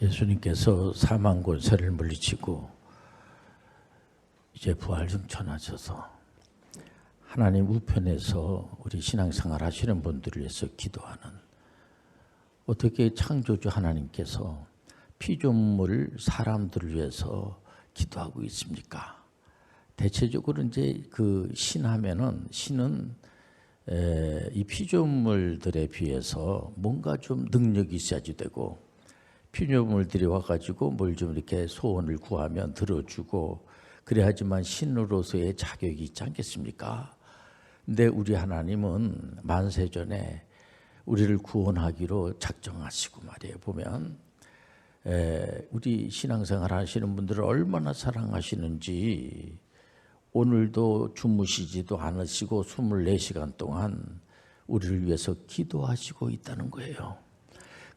예수님께서 사망 권세를 물리치고 이제 부활 승천하셔서 하나님 우편에서 우리 신앙생활 하시는 분들을 위해서 기도하는 어떻게 창조주 하나님께서 피조물 사람들을 위해서 기도하고 있습니까? 대체적으로 이제 그 신하면은 신은 에, 이 피조물들에 비해서 뭔가 좀 능력이 있어야지 되고 피조물들이 와가지고 뭘 좀 이렇게 소원을 구하면 들어주고 그래야지만 신으로서의 자격이 있지 않겠습니까? 근데 우리 하나님은 만세 전에 우리를 구원하기로 작정하시고 말이에요. 보면 에, 우리 신앙생활 하시는 분들을 얼마나 사랑하시는지 오늘도 주무시지도 않으시고 24시간 동안 우리를 위해서 기도하시고 있다는 거예요.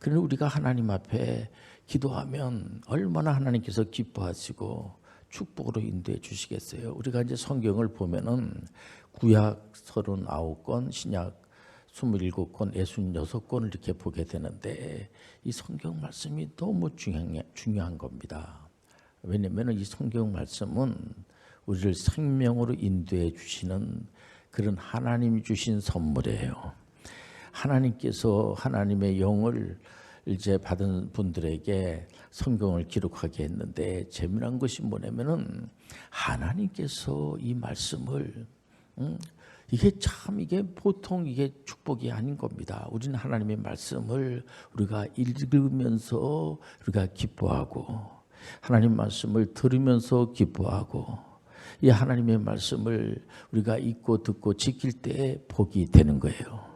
그러니 우리가 하나님 앞에 기도하면 얼마나 하나님께서 기뻐하시고 축복으로 인도해 주시겠어요. 우리가 이제 성경을 보면은 구약 39권, 신약 27권, 66권을 이렇게 보게 되는데 이 성경 말씀이 너무 중요한, 중요한 겁니다. 왜냐하면 이 성경 말씀은 우리를 생명으로 인도해 주시는 그런 하나님이 주신 선물이에요. 하나님께서 하나님의 영을 이제 받은 분들에게 성경을 기록하게 했는데 재미난 것이 뭐냐면은 하나님께서 이 말씀을 음, 이게 참 이게 보통 이게 축복이 아닌 겁니다. 우리는 하나님의 말씀을 우리가 읽으면서 우리가 기뻐하고 하나님 말씀을 들으면서 기뻐하고 이 하나님의 말씀을 우리가 읽고 듣고 지킬 때 복이 되는 거예요.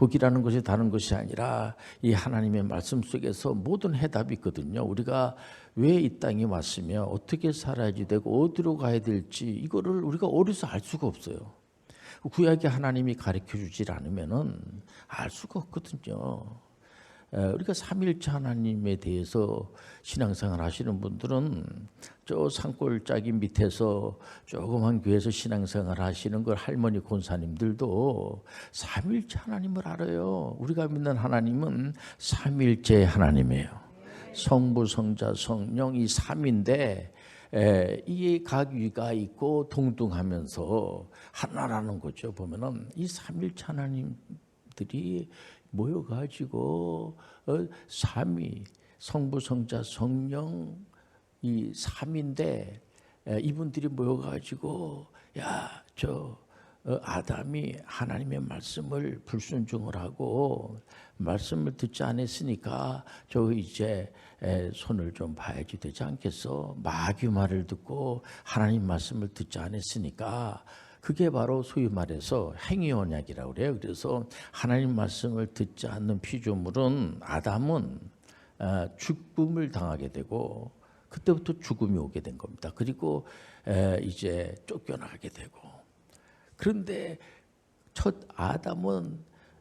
복이라는 것이 다른 것이 아니라 이 하나님의 말씀 속에서 모든 해답이 있거든요. 우리가 왜 이 땅에 왔으며 어떻게 살아야지 되고 어디로 가야 될지 이거를 우리가 어디서 알 수가 없어요. 구약의 하나님이 가르쳐 주질 않으면은 알 수가 없거든요. 우리가 삼일체 하나님에 대해서 신앙생활 하시는 분들은 저 산골짜기 밑에서 조그만 교회에서 신앙생활 하시는 걸 할머니 권사님들도 삼일체 하나님을 알아요. 우리가 믿는 하나님은 삼일체 하나님이에요. 성부, 성자, 성령 이 삼인데 이게 각위가 있고 동등하면서 하나라는 거죠. 보면은 이 삼일체 하나님들이 모여가지고 어, 삼위 성부 성자 성령 이 삼인데 이분들이 모여가지고 야저 어, 아담이 하나님의 말씀을 불순종을 하고 말씀을 듣지 않았으니까 저 이제 손을 좀 봐야지 되지 않겠어? 마귀 말을 듣고 하나님 말씀을 듣지 않았으니까 그게 바로 소위 말해서 행위 언약이라고 그래요. 그래서 하나님 말씀을 듣지 않는 피조물은 아담은 어, 죽음을 당하게 되고 그때부터 죽음이 오게 된 겁니다. 그리고 이제 쫓겨나게 되고 그런데 첫 아담은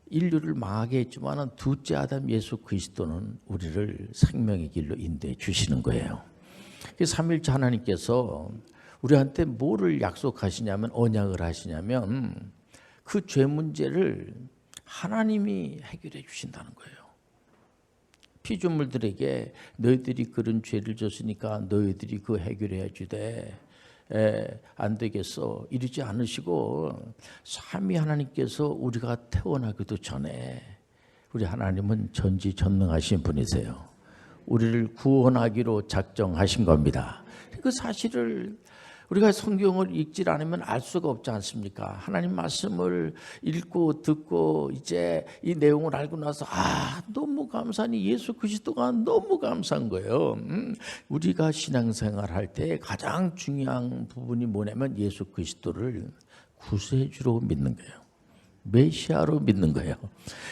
인류를 망하게 했지만 둘째 아담 예수 그리스도는 우리를 생명의 길로 인도해 주시는 거예요. 삼일째 하나님께서 우리한테 뭐를 약속하시냐면 언약을 하시냐면 그 죄 문제를 하나님이 해결해 주신다는 거예요. 피조물들에게 너희들이 그런 죄를 졌으니까 너희들이 그 해결해 주되 에, 안 되겠어 이러지 않으시고 삼위 하나님께서 우리가 태어나기도 전에 우리 하나님은 전지전능하신 분이세요. 우리를 구원하기로 작정하신 겁니다. 그 사실을 우리가 성경을 읽지 않으면 알 수가 없지 않습니까? 하나님 말씀을 읽고 듣고 이제 이 내용을 알고 나서 아 너무 감사하니 예수 그리스도가 너무 감사한 거예요. 음, 우리가 신앙생활 할 때 가장 중요한 부분이 뭐냐면 예수 그리스도를 구세주로 믿는 거예요. 메시아로 믿는 거예요.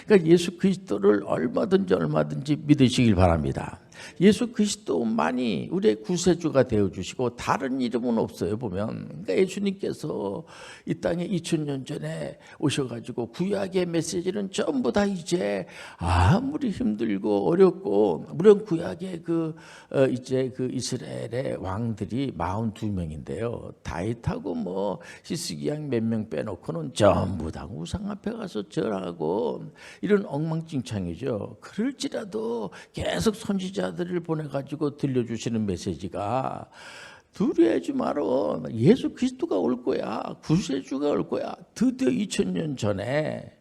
그러니까 예수 그리스도를 얼마든지 얼마든지 믿으시길 바랍니다. 예수 그리스도만이 우리의 구세주가 되어 주시고 다른 이름은 없어요 보면. 그러니까 예수님께서 이 땅에 2000년 전에 오셔 가지고 구약의 메시지는 전부 다 이제 아무리 힘들고 어렵고 물론 구약의 그 어, 이제 그 이스라엘의 왕들이 42명인데요. 다윗하고 뭐 히스기양 몇 명 빼놓고는 전부 다 우상 앞에 가서 절하고 이런 엉망진창이죠. 그럴지라도 계속 선지자 제자들을 보내가지고 들려주시는 메시지가 두려워하지 마라. 예수 그리스도가 올 거야. 구세주가 올 거야. 드디어 2000년 전에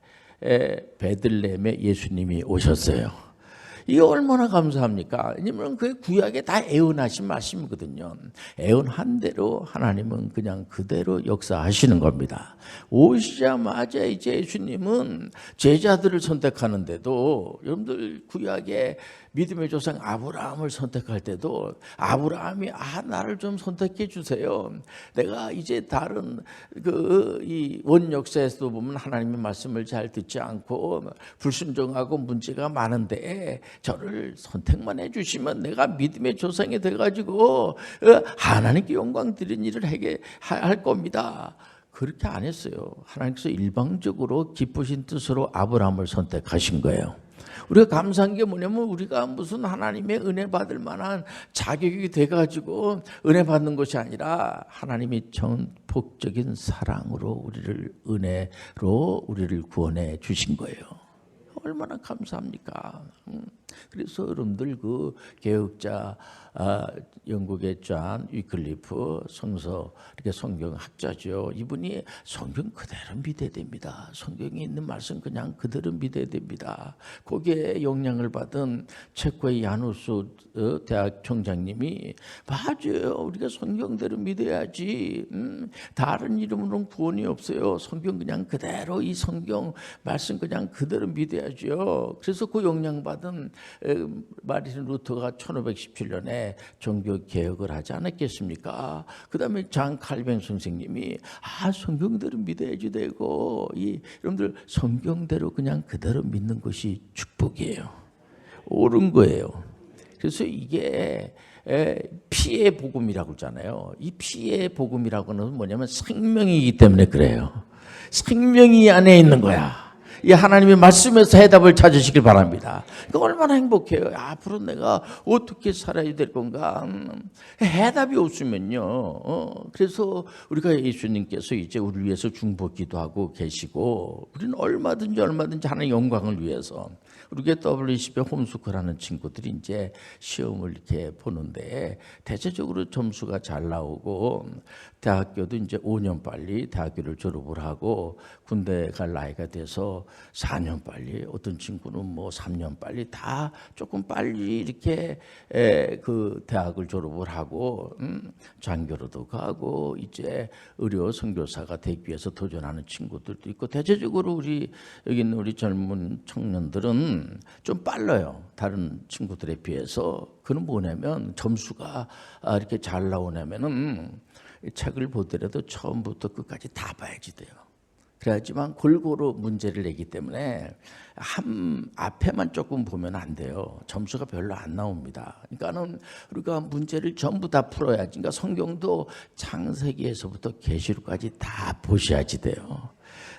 에, 베들레헴에 예수님이 오셨어요. 이게 얼마나 감사합니까? 왜냐면 그 구약에 다 애원하신 말씀이거든요. 애원한 대로 하나님은 그냥 그대로 역사하시는 겁니다. 오시자마자 이제 예수님은 제자들을 선택하는데도 여러분들 구약에 믿음의 조상 아브라함을 선택할 때도 아브라함이 아 나를 좀 선택해 주세요. 내가 이제 다른 그 이 원역사에서도 보면 하나님의 말씀을 잘 듣지 않고 불순종하고 문제가 많은데 저를 선택만 해 주시면 내가 믿음의 조상이 돼 가지고 어, 하나님께 영광 드리는 일을 하게 할 겁니다. 그렇게 안 했어요. 하나님께서 일방적으로 기쁘신 뜻으로 아브라함을 선택하신 거예요. 우리가 감사한 게 뭐냐면 우리가 무슨 하나님의 은혜 받을 만한 자격이 돼가지고 은혜 받는 것이 아니라 하나님이 전폭적인 사랑으로 우리를 은혜로 우리를 구원해 주신 거예요. 얼마나 감사합니까? 음. 그래서 여러분들 그 개혁자 아, 영국의 존 위클리프 성서 이렇게 성경 학자죠. 이분이 성경 그대로 믿어야 됩니다. 성경에 있는 말씀 그냥 그대로 믿어야 됩니다. 거기에 영향을 받은 체코의 야누스 어, 대학 총장님이 맞아요. 우리가 성경대로 믿어야지. 음, 다른 이름으로는 구원이 없어요. 성경 그냥 그대로 이 성경 말씀 그냥 그대로 믿어야죠. 그래서 그 영향 받은 마르틴 루터가 1517년에 종교 개혁을 하지 않았겠습니까? 그다음에 장 칼뱅 선생님이 아 성경대로 믿어야지 되고 이 여러분들 성경대로 그냥 그대로 믿는 것이 축복이에요. 옳은 거예요. 그래서 이게 피해 복음이라고 하잖아요. 이 피해 복음이라고는 뭐냐면 생명이기 때문에 그래요. 생명이 안에 있는 거야. 이 하나님의 말씀에서 해답을 찾으시길 바랍니다. 그 얼마나 행복해요. 앞으로 내가 어떻게 살아야 될 건가? 음, 해답이 없으면요. 어, 그래서 우리가 예수님께서 이제 우리를 위해서 중보 기도하고 계시고 우리는 얼마든지 얼마든지 하나님 영광을 위해서 우리가 WCP 홈스쿨하는 친구들이 이제 시험을 이렇게 보는데 대체적으로 점수가 잘 나오고 대학교도 이제 5년 빨리 대학교를 졸업을 하고 군대 갈 나이가 돼서 4년 빨리 어떤 친구는 뭐 3년 빨리 다 조금 빨리 이렇게 그 대학을 졸업을 하고 음, 장교로도 가고 이제 의료 선교사가 되기 위해서 도전하는 친구들도 있고 대체적으로 우리 여기 있는 우리 젊은 청년들은 좀 빨라요 다른 친구들에 비해서 그는 뭐냐면 점수가 아, 이렇게 잘 나오냐면은 책을 보더라도 처음부터 끝까지 다 봐야지 돼요. 그래야지만 골고루 문제를 내기 때문에 한 앞에만 조금 보면 안 돼요. 점수가 별로 안 나옵니다. 그러니까는 우리가 문제를 전부 다 풀어야지. 그러니까 성경도 창세기에서부터 계시록까지 다 보셔야지 돼요.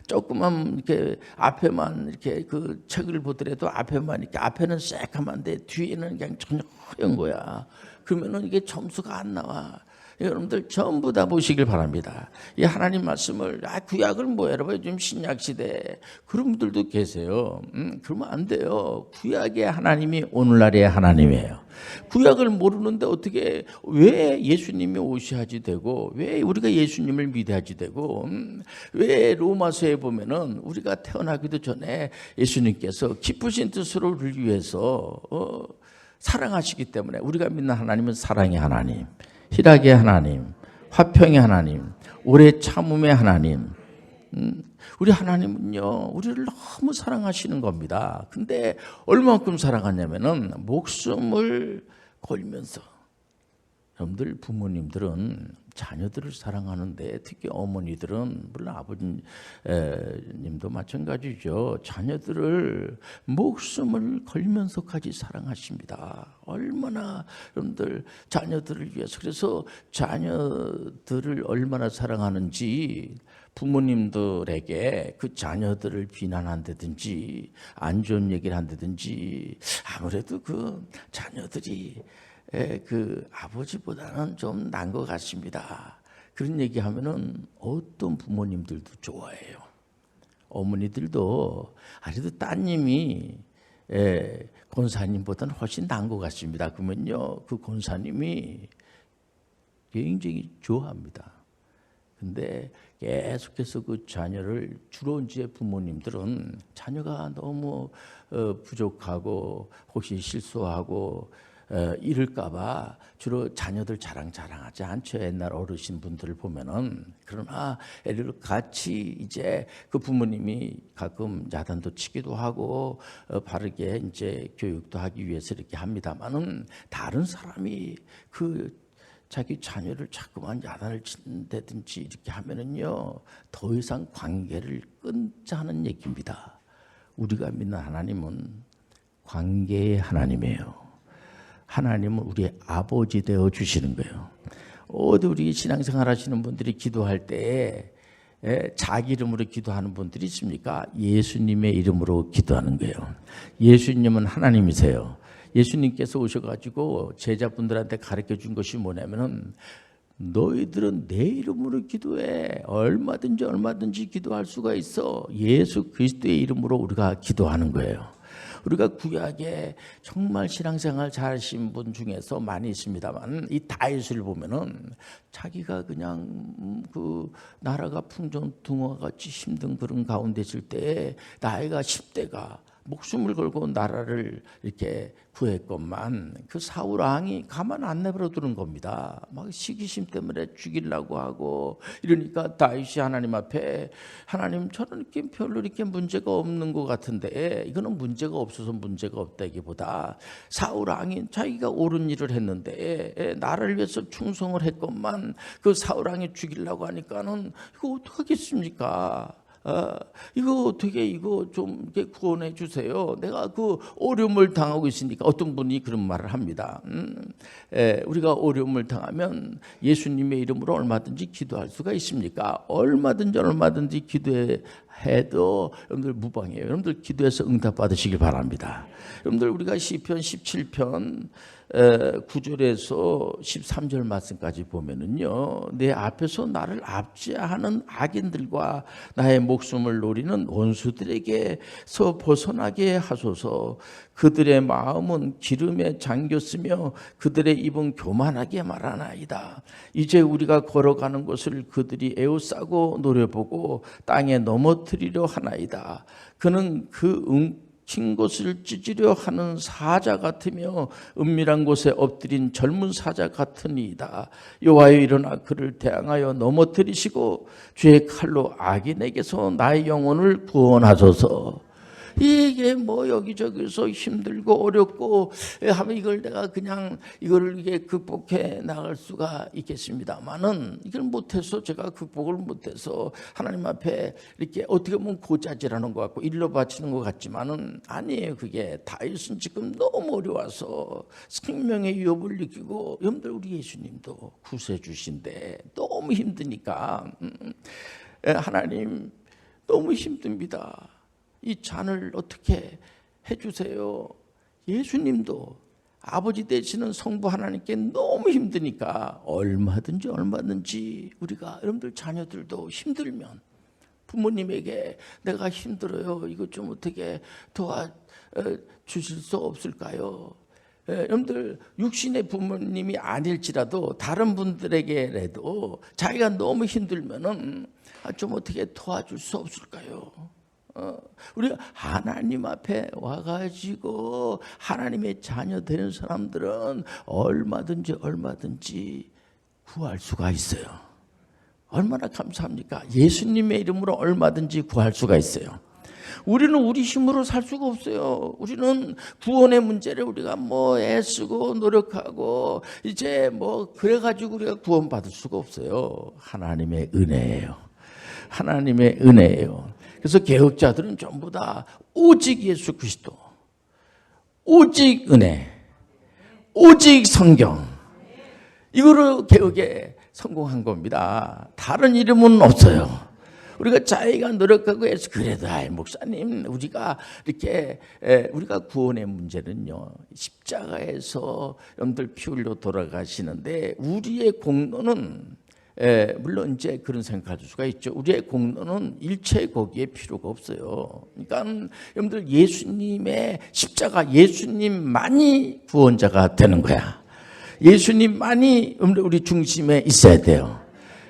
조금만 이렇게 앞에만 이렇게 그 책을 보더라도 앞에만 이렇게 앞에는 새까만 데 뒤에는 그냥 전혀 허연 거야. 그러면은 이게 점수가 안 나와. 여러분들 전부 다 보시길 바랍니다. 이 하나님 말씀을 아 구약을 뭐 여러분 요즘 신약 시대 그런 분들도 계세요. 음, 그러면 안 돼요. 구약의 하나님이 오늘날의 하나님이에요. 구약을 모르는데 어떻게 왜 예수님이 오셔야지 되고 왜 우리가 예수님을 믿어야지 되고 음, 왜 로마서에 보면은 우리가 태어나기도 전에 예수님께서 기쁘신 뜻으로 우리를 위해서 어, 사랑하시기 때문에 우리가 믿는 하나님은 사랑의 하나님. 희락의 하나님, 화평의 하나님, 오래 참음의 하나님. 음, 우리 하나님은요, 우리를 너무 사랑하시는 겁니다. 근데 얼마만큼 사랑하냐면은 목숨을 걸면서 여러분들 부모님들은 자녀들을 사랑하는데 특히 어머니들은 물론 아버님도 마찬가지죠. 자녀들을 목숨을 걸면서까지 사랑하십니다. 얼마나 여러분들 자녀들을 위해서 그래서 자녀들을 얼마나 사랑하는지 부모님들에게 그 자녀들을 비난한다든지 안 좋은 얘기를 한다든지 아무래도 그 자녀들이 그 아버지보다는 좀 난 것 같습니다. 그런 얘기하면은 어떤 부모님들도 좋아해요. 어머니들도 아래도 따님이 예, 권사님보다는 훨씬 나은 것 같습니다. 그러면요, 그 권사님이 굉장히 좋아합니다. 근데 계속해서 그 자녀를 주로 이제 부모님들은 자녀가 너무 어, 부족하고 혹시 실수하고 어, 이럴까봐 주로 자녀들 자랑 자랑하지 않죠. 옛날 어르신 분들을 보면은 그러나 애들 같이 이제 그 부모님이 가끔 야단도 치기도 하고 어, 바르게 이제 교육도 하기 위해서 이렇게 합니다만은 다른 사람이 그 자기 자녀를 자꾸만 야단을 친다든지 이렇게 하면은요 더 이상 관계를 끊자는 얘기입니다. 우리가 믿는 하나님은 관계의 하나님이에요. 하나님은 우리의 아버지 되어 주시는 거예요. 어디 우리 신앙생활 하시는 분들이 기도할 때 에, 자기 이름으로 기도하는 분들이 있습니까? 예수님의 이름으로 기도하는 거예요. 예수님은 하나님이세요. 예수님께서 오셔가지고 제자분들한테 가르쳐 준 것이 뭐냐면은 너희들은 내 이름으로 기도해 얼마든지 얼마든지 기도할 수가 있어 예수 그리스도의 이름으로 우리가 기도하는 거예요. 우리가 구약에 정말 신앙생활 잘하신 분 중에서 많이 있습니다만 이 다윗을 보면은 자기가 그냥 음, 그 나라가 풍전등화 같이 힘든 그런 가운데 있을 때 나이가 10대가 목숨을 걸고 나라를 이렇게 구했건만 그 사울 왕이 가만 안 내버려 두는 겁니다. 막 시기심 때문에 죽이려고 하고 이러니까 다윗이 하나님 앞에 하나님 저는 이렇게 별로 이렇게 문제가 없는 것 같은데 이거는 문제가 없어서 문제가 없다기보다 사울 왕이 자기가 옳은 일을 했는데 나를 위해서 충성을 했건만 그 사울 왕이 죽이려고 하니까는 이거 어떡하겠습니까? 아, 이거 어떻게 이거 좀 구원해 주세요. 내가 그 어려움을 당하고 있으니까 어떤 분이 그런 말을 합니다. 음, 에, 우리가 어려움을 당하면 예수님의 이름으로 얼마든지 기도할 수가 있습니까? 얼마든지 얼마든지 기도해 도 여러분들 무방해요. 여러분들 기도해서 응답 받으시길 바랍니다. 여러분들 우리가 시편 17편 9절에서 13절 말씀까지 보면은요, 내 앞에서 나를 압제하는 악인들과 나의 목숨을 노리는 원수들에게서 벗어나게 하소서. 그들의 마음은 기름에 잠겼으며 그들의 입은 교만하게 말하나이다. 이제 우리가 걸어가는 것을 그들이 에워싸고 노려보고 땅에 넘어 뜨리려 하나이다. 그는 그 응, 친 것을 찢으려 하는 사자 같으며 은밀한 곳에 엎드린 젊은 사자 같으니이다. 여호와여 일어나 그를 대항하여 넘어뜨리시고 주의 칼로 악인에게서 나의 영혼을 구원하소서. 이게 뭐 여기저기서 힘들고 어렵고 하면 이걸 내가 그냥 이걸 이게 극복해 나갈 수가 있겠습니다만은 이걸 못해서 제가 극복을 못해서 하나님 앞에 이렇게 어떻게 보면 고자질하는 것 같고 일로 바치는 것 같지만은 아니에요 그게 다윗은 지금 너무 어려워서 생명의 위협을 느끼고 여러분들 우리 예수님도 구세 주신데 너무 힘드니까 음, 하나님 너무 힘듭니다. 이 잔을 어떻게 해주세요. 예수님도 아버지 되시는 성부 하나님께 너무 힘드니까 얼마든지 얼마든지 우리가 여러분들 자녀들도 힘들면 부모님에게 내가 힘들어요. 이거 좀 어떻게 도와 주실 수 없을까요? 예, 여러분들 육신의 부모님이 아닐지라도 다른 분들에게라도 자기가 너무 힘들면은 아, 좀 어떻게 도와줄 수 없을까요? 어, 우리가 하나님 앞에 와가지고 하나님의 자녀 되는 사람들은 얼마든지 얼마든지 구할 수가 있어요. 얼마나 감사합니까? 예수님의 이름으로 얼마든지 구할 수가 있어요. 우리는 우리 힘으로 살 수가 없어요. 우리는 구원의 문제를 우리가 뭐 애쓰고 노력하고 이제 뭐 그래가지고 우리가 구원받을 수가 없어요. 하나님의 은혜예요. 하나님의 은혜예요. 그래서 개혁자들은 전부 다 오직 예수 그리스도, 오직 은혜, 오직 성경. 이거를 개혁에 성공한 겁니다. 다른 이름은 없어요. 우리가 자기가 노력하고 해서 그래도 아이 목사님 우리가 이렇게 에, 우리가 구원의 문제는요 십자가에서 여러분들 피 흘려 돌아가시는데 우리의 공로는 에, 물론 이제 그런 생각할 수가 있죠. 우리의 공로는 일체 거기에 필요가 없어요. 그러니까 여러분들 예수님의 십자가 예수님만이 구원자가 되는 거야. 예수님만이 우리 중심에 있어야 돼요.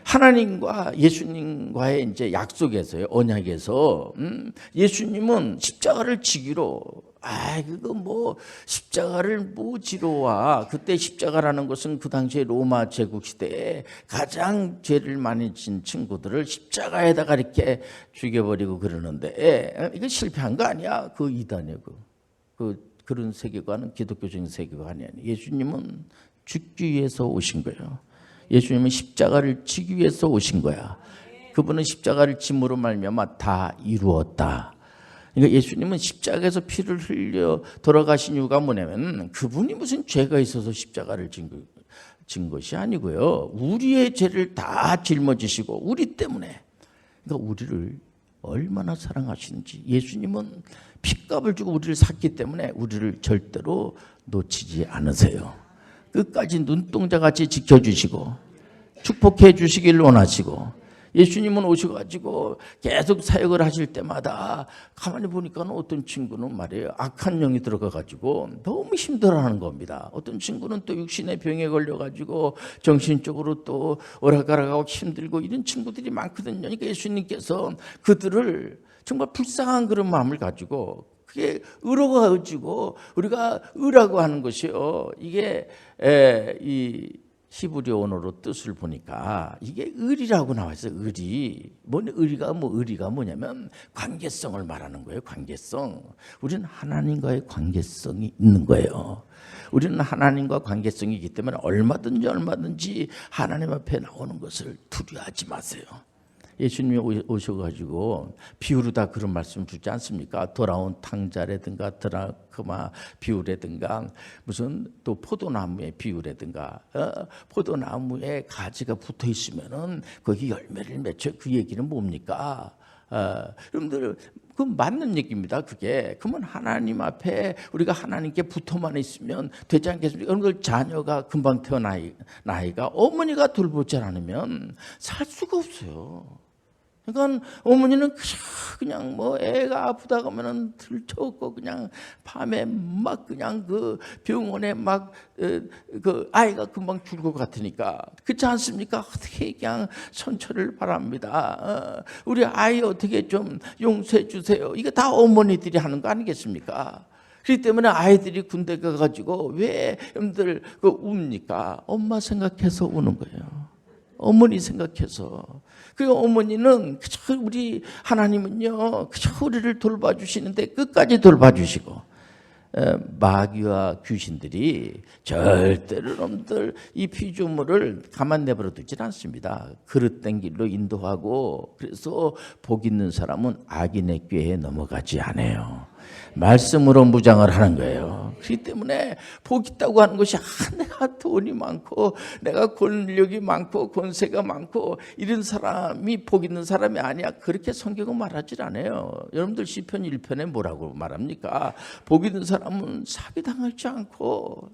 하나님과 예수님과의 이제 약속에서요, 언약에서, 음, 예수님은 십자가를 지기로, 아, 그거 뭐, 십자가를 뭐 지러 와. 그때 십자가라는 것은 그 당시에 로마 제국 시대에 가장 죄를 많이 진 친구들을 십자가에다가 이렇게 죽여버리고 그러는데, 예, 이거 실패한 거 아니야? 그 이단이고. 그, 그런 세계관은 기독교적인 세계관이 아니에요. 예수님은 죽기 위해서 오신 거예요. 예수님은 십자가를 지기 위해서 오신 거야. 그분은 십자가를 짐으로 말미암아 다 이루었다. 그러니까 예수님은 십자가에서 피를 흘려 돌아가신 이유가 뭐냐면 그분이 무슨 죄가 있어서 십자가를 진, 거- 진 것이 아니고요. 우리의 죄를 다 짊어지시고 우리 때문에 그러니까 우리를 얼마나 사랑하시는지 예수님은 핏값을 주고 우리를 샀기 때문에 우리를 절대로 놓치지 않으세요. 끝까지 눈동자같이 지켜주시고 축복해 주시길 원하시고 예수님은 오셔가지고 계속 사역을 하실 때마다 가만히 보니까 어떤 친구는 말이에요 악한 영이 들어가가지고 너무 힘들어하는 겁니다. 어떤 친구는 또 육신의 병에 걸려가지고 정신적으로 또 오락가락하고 힘들고 이런 친구들이 많거든요. 그러니까 예수님께서 그들을 정말 불쌍한 그런 마음을 가지고 그게 의로가 어지고 우리가 의라고 하는 것이요. 이게 에, 이 히브리어 언어로 뜻을 보니까 이게 의리라고 나와 있어요. 의리. 뭐 의리가 뭐 의리가 뭐냐면 관계성을 말하는 거예요. 관계성. 우리는 하나님과의 관계성이 있는 거예요. 우리는 하나님과 관계성이 있기 때문에 얼마든지 얼마든지 하나님 앞에 나오는 것을 두려워하지 마세요. 예수님이 오- 오셔가지고 비유로 다 그런 말씀 주지 않습니까? 돌아온 탕자라든가 드라크마 비유라든가 무슨 또 포도나무의 비유라든가 어? 포도나무에 가지가 붙어 있으면은 거기 열매를 맺혀 그 얘기는 뭡니까? 어, 여러분들 그 맞는 얘기입니다. 그게 그러면 하나님 앞에 우리가 하나님께 붙어만 있으면 되지 않겠습니까? 여러분들 자녀가 금방 태어나이 나이가 어머니가 돌보지 않으면 살 수가 없어요. 그러니까 어머니는 그냥 뭐 애가 아프다 그러면은 들쳐갖고 그냥 밤에 막 그냥 그 병원에 막 그 아이가 금방 죽을 것 같으니까 그렇지 않습니까? 어떻게 그냥 선처를 바랍니다. 어, 우리 아이 어떻게 좀 용서해 주세요. 이거 다 어머니들이 하는 거 아니겠습니까? 그렇기 때문에 아이들이 군대 가가지고 왜 여러분들 그 웁니까? 엄마 생각해서 우는 거예요. 어머니 생각해서 그 어머니는 그저 우리 하나님은요 그저 우리를 돌봐주시는데 끝까지 돌봐주시고 에, 마귀와 귀신들이 절대로 놈들 이 피조물을 가만 내버려 두질 않습니다. 그릇된 길로 인도하고 그래서 복 있는 사람은 악인의 꾀에 넘어가지 않아요. 말씀으로 무장을 하는 거예요. 그렇기 때문에 복 있다고 하는 것이 아, 내가 돈이 많고 내가 권력이 많고 권세가 많고 이런 사람이 복 있는 사람이 아니야. 그렇게 성경은 말하질 않아요. 여러분들 시편 1편에 뭐라고 말합니까? 복 있는 사람은 사기당하지 않고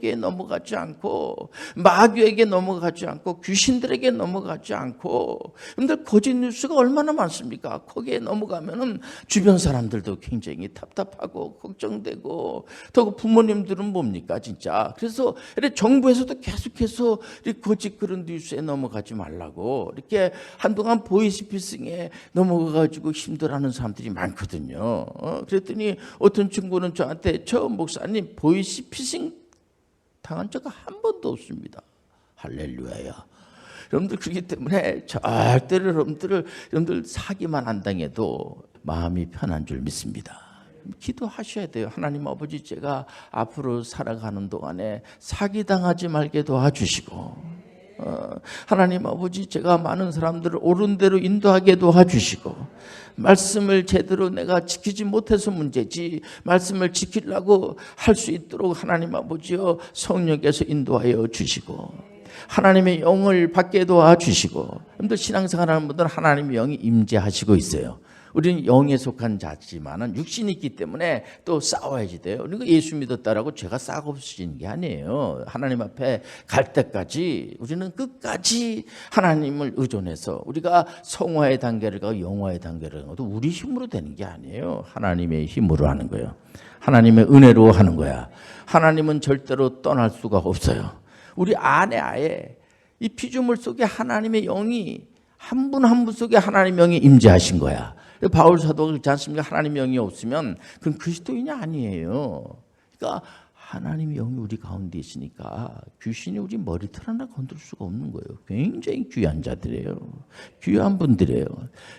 꾀에 넘어가지 않고 마귀에게 넘어가지 않고 귀신들에게 넘어가지 않고 여러분들 거짓 뉴스가 얼마나 많습니까? 거기에 넘어가면은 주변 사람들도 굉장히 답답하고 걱정되고 또 부모님들은 뭡니까 진짜 그래서 정부에서도 계속해서 거짓 그런 뉴스에 넘어가지 말라고 이렇게 한동안 보이스피싱에 넘어가가지고 힘들어하는 사람들이 많거든요. 어, 그랬더니 어떤 친구는 저한테 저 목사님 보이스피싱 당한 적한 번도 없습니다. 할렐루야야. 여러분들 그렇기 때문에 절대로 여러분들을 여러분들 사기만 안 당해도 마음이 편한 줄 믿습니다. 기도하셔야 돼요. 하나님 아버지 제가 앞으로 살아가는 동안에 사기 당하지 말게 도와주시고 어, 하나님 아버지 제가 많은 사람들을 옳은 대로 인도하게 도와주시고 말씀을 제대로 내가 지키지 못해서 문제지 말씀을 지키려고 할 수 있도록 하나님 아버지여 성령께서 인도하여 주시고 하나님의 영을 받게 도와주시고 여러분들 신앙생활 하는 분들은 하나님의 영이 임재하시고 있어요 우리는 영에 속한 자지만은 육신이 있기 때문에 또 싸워야지 돼요. 그러니까 예수 믿었다라고 죄가 싹 없어지는 게 아니에요. 하나님 앞에 갈 때까지 우리는 끝까지 하나님을 의존해서 우리가 성화의 단계를 가고 영화의 단계를 가도 우리 힘으로 되는 게 아니에요. 하나님의 힘으로 하는 거예요. 하나님의 은혜로 하는 거야. 하나님은 절대로 떠날 수가 없어요. 우리 안에 아예 이 피조물 속에 하나님의 영이 한 분 한 분 속에 하나님의 영이 임재하신 거야. 바울 사도가 그렇지 않습니까? 하나님의 영이 없으면 그건 그리스도인이 아니에요. 그러니까 하나님의 영이 우리 가운데 있으니까 귀신이 우리 머리털 하나 건들 수가 없는 거예요. 굉장히 귀한 자들이에요. 귀한 분들이에요.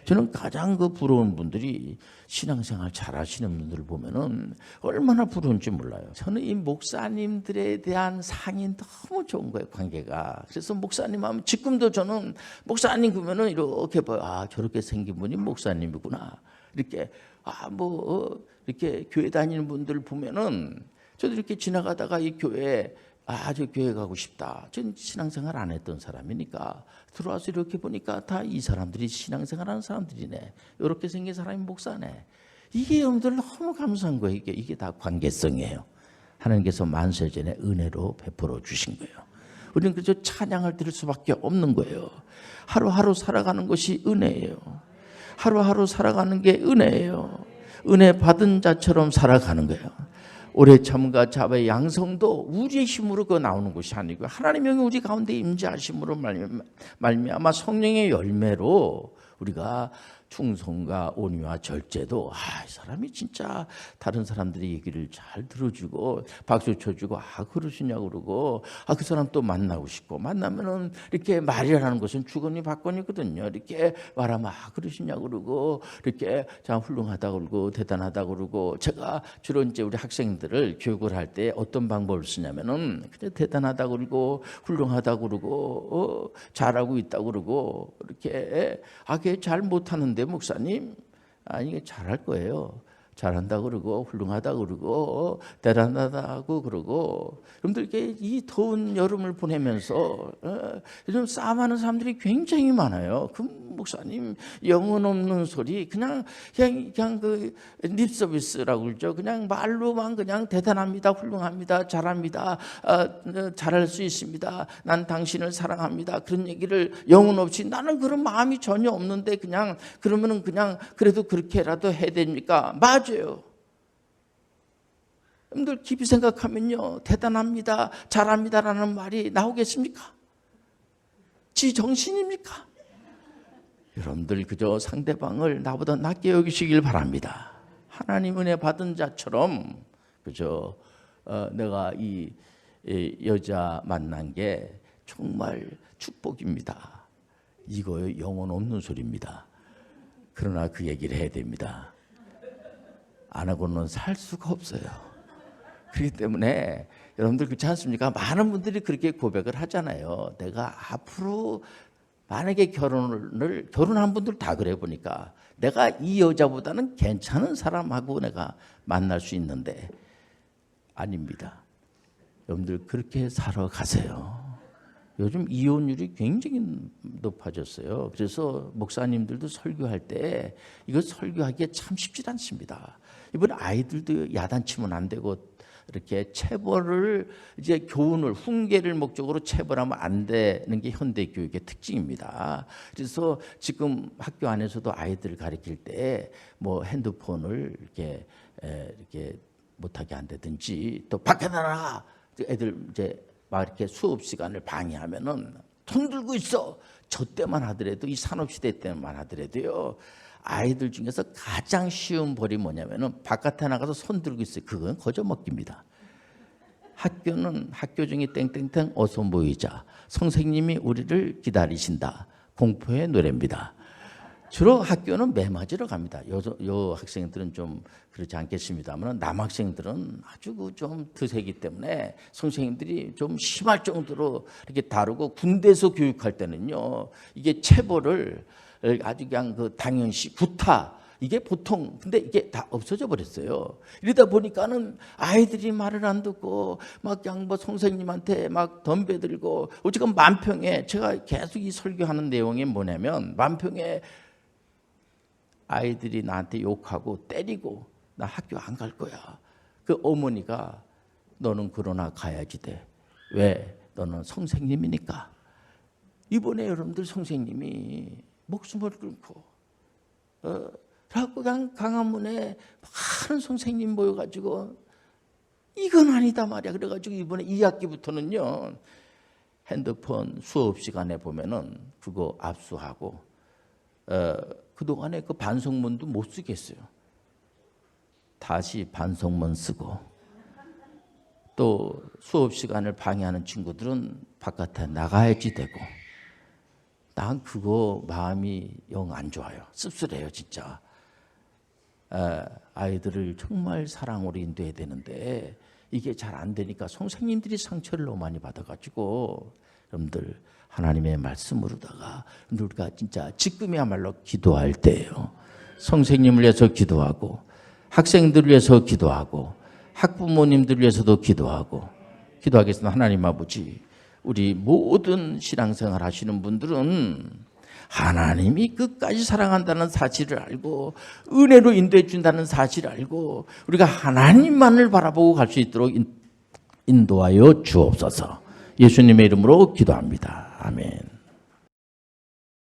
저는 가장 그 부러운 분들이 신앙생활 잘 하시는 분들 보면은 얼마나 부러운지 몰라요. 저는 이 목사님들에 대한 상이 너무 좋은 거예요, 관계가. 그래서 목사님 하면 지금도 저는 목사님 그러면은 이렇게 봐요. 아, 저렇게 생긴 분이 목사님이구나. 이렇게 아, 뭐 어, 이렇게 교회 다니는 분들 보면은 저도 이렇게 지나가다가 이 교회 아, 저 교회 가고 싶다. 전 신앙생활 안 했던 사람이니까 들어와서 이렇게 보니까 다 이 사람들이 신앙생활 하는 사람들이네. 이렇게 생긴 사람이 목사네. 이게 여러분들 너무 감사한 거예요. 이게, 이게 다 관계성이에요. 하나님께서 만세 전에 은혜로 베풀어 주신 거예요. 우리는 그저 찬양을 드릴 수밖에 없는 거예요. 하루하루 살아가는 것이 은혜예요. 하루하루 살아가는 게 은혜예요. 은혜 받은 자처럼 살아가는 거예요. 오래 참과 자의 양성도 우리의 힘으로 그 나오는 것이 아니고 하나님의 영이 우리 가운데 임재하심으로 말미- 말미암아 성령의 열매로 우리가 충성과 온유와 절제도 아, 이 사람이 진짜 다른 사람들의 얘기를 잘 들어주고 박수 쳐주고 아 그러시냐 그러고 아 그 사람 또 만나고 싶고 만나면은 이렇게 말이라는 것은 주거니 받거니거든요. 이렇게 말하면 아 그러시냐 그러고 이렇게 자 훌륭하다 그러고 대단하다 그러고 제가 주로 이제 우리 학생들을 교육을 할 때 어떤 방법을 쓰냐면은 그냥 대단하다 그러고 훌륭하다 그러고 어, 잘하고 있다 그러고 이렇게 아 그게 잘 못하는데 목사님 아니 잘할 거예요. 잘한다 그러고 훌륭하다 그러고 대단하다고 그러고 여러분들 이게 이 더운 여름을 보내면서 어, 요즘 싸움하는 사람들이 굉장히 많아요. 그 목사님 영혼 없는 소리 그냥 그냥 그냥 그 립 서비스라고 그러죠. 그냥 말로만 그냥 대단합니다, 훌륭합니다, 잘합니다, 어, 잘할 수 있습니다. 난 당신을 사랑합니다. 그런 얘기를 영혼 없이 나는 그런 마음이 전혀 없는데 그냥 그러면은 그냥 그래도 그렇게라도 해야 됩니까? 맞아 요. 여러분들 깊이 생각하면요 대단합니다, 잘합니다라는 말이 나오겠습니까? 지 정신입니까? 여러분들 그저 상대방을 나보다 낮게 여기시길 바랍니다. 하나님 은혜 받은 자처럼 그저 어, 내가 이, 이 여자 만난 게 정말 축복입니다. 이거 영혼 없는 소리입니다. 그러나 그 얘기를 해야 됩니다. 안 하고는 살 수가 없어요. 그렇기 때문에 여러분들 그렇지 않습니까? 많은 분들이 그렇게 고백을 하잖아요. 내가 앞으로 만약에 결혼을 결혼한 분들 다 그래 보니까 내가 이 여자보다는 괜찮은 사람하고 내가 만날 수 있는데 아닙니다. 여러분들 그렇게 살아가세요. 요즘 이혼율이 굉장히 높아졌어요. 그래서 목사님들도 설교할 때 이거 설교하기에 참 쉽지 않습니다. 이번 아이들도 야단치면 안 되고 이렇게 체벌을 이제 교훈을 훈계를 목적으로 체벌하면 안 되는 게 현대 교육의 특징입니다. 그래서 지금 학교 안에서도 아이들을 가르칠 때 뭐 핸드폰을 이렇게 에, 이렇게 못하게 한다든지 또 밖에 나가 애들 이제 막 이렇게 수업 시간을 방해하면은 손 들고 있어. 저 때만 하더라도 이 산업 시대 때만 하더라도요. 아이들 중에서 가장 쉬운 벌이 뭐냐면은 바깥에 나가서 손 들고 있어요. 그건 거저 먹기입니다. 학교는 학교 중에 땡땡땡 어서 모이자. 선생님이 우리를 기다리신다. 공포의 노래입니다. 주로 학교는 매 맞으러 갑니다. 요, 요 학생들은 좀 그렇지 않겠습니다만 남학생들은 아주 그좀 드세기 때문에 선생님들이 좀 심할 정도로 이렇게 다루고 군대에서 교육할 때는요 이게 체벌을 아주 그냥 그 당연시 구타 이게 보통 근데 이게 다 없어져 버렸어요. 이러다 보니까는 아이들이 말을 안 듣고 막 그냥 뭐 선생님한테 막 덤벼들고 어쨌건 만평에 제가 계속 이 설교하는 내용이 뭐냐면 만평에 아이들이 나한테 욕하고 때리고 나 학교 안 갈 거야. 그 어머니가 너는 그러나 가야지 돼. 왜? 너는 선생님이니까. 이번에 여러분들 선생님이 목숨을 끊고 어, 강, 강화문에 많은 선생님 모여가지고 이건 아니다 말이야. 그래가지고 이번에 2학기부터는요 핸드폰 수업 시간에 보면은 그거 압수하고 어, 그 동안에 그 반성문도 못 쓰겠어요. 다시 반성문 쓰고 또 수업 시간을 방해하는 친구들은 바깥에 나가야지 되고 난 그거 마음이 영 안 좋아요. 씁쓸해요, 진짜. 에, 아이들을 정말 사랑으로 인도해야 되는데 이게 잘 안 되니까 선생님들이 상처를 너무 많이 받아가지고 여러분들 하나님의 말씀으로다가 우리가 진짜 지금이야말로 기도할 때예요. 선생님을 위해서 기도하고 학생들을 위해서 기도하고 학부모님들 위해서도 기도하고 기도하겠습니다. 하나님 아버지 우리 모든 신앙생활 하시는 분들은 하나님이 끝까지 사랑한다는 사실을 알고 은혜로 인도해 준다는 사실을 알고 우리가 하나님만을 바라보고 갈 수 있도록 인- 인도하여 주옵소서. 예수님의 이름으로 기도합니다. 아멘.